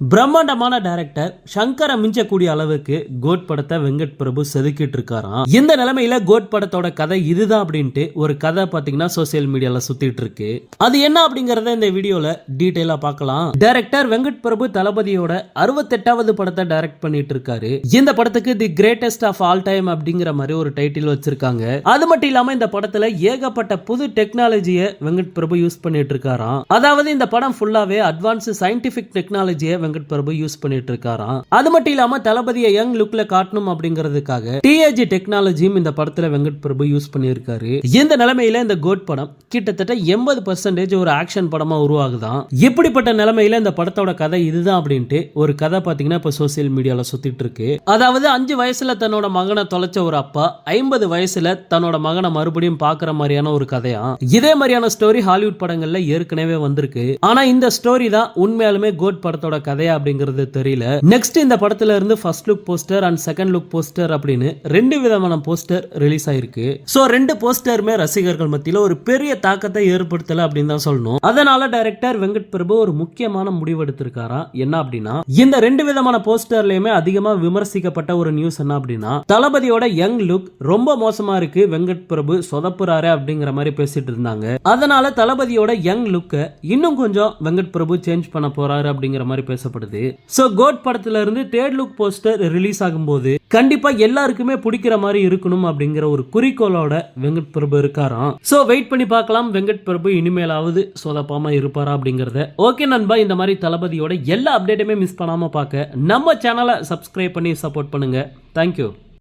பிரம்மாண்டமான டைரக்டர் சங்கரை மிஞ்சக்கூடிய அளவுக்கு கோட் படத்தை வெங்கட் பிரபு செதுக்கிட்டு இருக்காராம். இந்த நிலைமையில கோட் படத்தோட கதை இதுதான் அப்படின்ட்டு ஒரு கதை பாத்தீங்கன்னா சோசியல் மீடியால சுத்திட்டு இருக்கு. அது என்ன அப்படிங்கறத இந்த வீடியோல டீடைலா பார்க்கலாம். டைரக்டர் வெங்கட் பிரபு தளபதியோட அறுபத்தெட்டாவது படத்தை டைரக்ட் பண்ணிட்டு இருக்காரு. இந்த படத்துக்கு the greatest of all time அப்படிங்கிற மாதிரி ஒரு டைட்டில் வச்சிருக்காங்க. அது மட்டும் இல்லாம இந்த படத்துல ஏகப்பட்ட புது டெக்னாலஜியை வெங்கட் பிரபு யூஸ் பண்ணிட்டு இருக்காராம். அதாவது இந்த படம் ஃபுல்லாவே அட்வான்ஸ் சயின்டிபிக் டெக்னாலஜியை வெங்கட் பிரபு யூஸ் பண்ணிட்டு இருக்காராம் அது மட்டும் இல்லாம தளபதியை யங் லுக்ல காட்டணும் அப்படிங்கிறதுக்காக டிஏஜி டெக்னாலஜியும் இந்த படத்துல வெங்கட் பிரபு யூஸ் பண்ணியிருக்காரு. இந்த நிலைமையில இந்த கோட் படம் கிட்டத்தட்ட எண்பது பர்சன்டேஜ் ஒரு ஆக்ஷன் படமா உருவாகுதான். இப்படிப்பட்ட நிலைமையில இந்த படத்தோட கதை இதுதான் அப்படின்ட்டு ஒரு கதை பாத்தீங்கன்னா இப்ப சோசியல் மீடியால சுத்திட்டு இருக்கு அதாவது அஞ்சு வயசுல தன்னோட மகனை தொலைச்ச ஒரு அப்பா ஐம்பது வயசுல தன்னோட மகனை மறுபடியும் பாக்குற மாதிரியான ஒரு கதையா? இதே மாதிரியான ஸ்டோரி ஹாலிவுட் படங்கள்ல ஏற்கனவே வந்திருக்கு. ஆனா இந்த ஸ்டோரி தான் உண்மையாலுமே கோட் படத்தோட கதை கதையா அப்படிங்கிறது தெரியல. நெக்ஸ்ட் இந்த படத்துல இருந்து first look poster and second look poster அப்படின்னு ரெண்டு விதமான போஸ்டர் ரிலீஸ் ஆயிருக்கு. சோ ரெண்டு போஸ்டருமே ரசிகர்கள் மத்தியில ஒரு பெரிய தாக்கத்தை ஏற்படுத்தல அப்படின்னு தான் சொல்லணும். அதனால டைரக்டர் வெங்கட் பிரபு ஒரு முக்கியமான முடிவு எடுத்திருக்காராம் என்ன அப்படின்னா இந்த ரெண்டு விதமான போஸ்டர்லயுமே அதிகமா விமர்சிக்கப்பட்ட ஒரு நியூஸ் என்ன அப்படின்னா தளபதியோட யங் லுக் ரொம்ப மோசமா இருக்கு வெங்கட் பிரபு சொதப்புறாரு அப்படிங்கிற மாதிரி பேசிட்டு இருந்தாங்க. அதனால தளபதியோட யங் லுக்கை இன்னும் கொஞ்சம் வெங்கட் பிரபு சேஞ்ச் பண்ண போறாரு அப்படிங்கிற மாதிரி பேசப்படுது. சோ கோட் படத்துல இருந்து தேர்ட் லுக் போஸ்டர் ரிலீஸ் ஆகும்போது கண்டிப்பா எல்லாருக்குமே பிடிக்கிற மாதிரி இருக்கணும் அப்படிங்கிற ஒரு குறிக்கோளோட வெங்கட் பிரபு இருக்காராம். சோ வெயிட் பண்ணி பார்க்கலாம். வெங்கட் பிரபு இனிமேலாவது சொதப்பாம இருப்பாரா அப்படிங்கறத. ஓகே நண்பா இந்த மாதிரி தளபதியோட எல்லா அப்டேட்டுமே மிஸ் பண்ணாம பார்க்க நம்ம சேனலை சப்ஸ்கிரைப் பண்ணி சப்போர்ட் பண்ணுங்க. தேங்க்யூ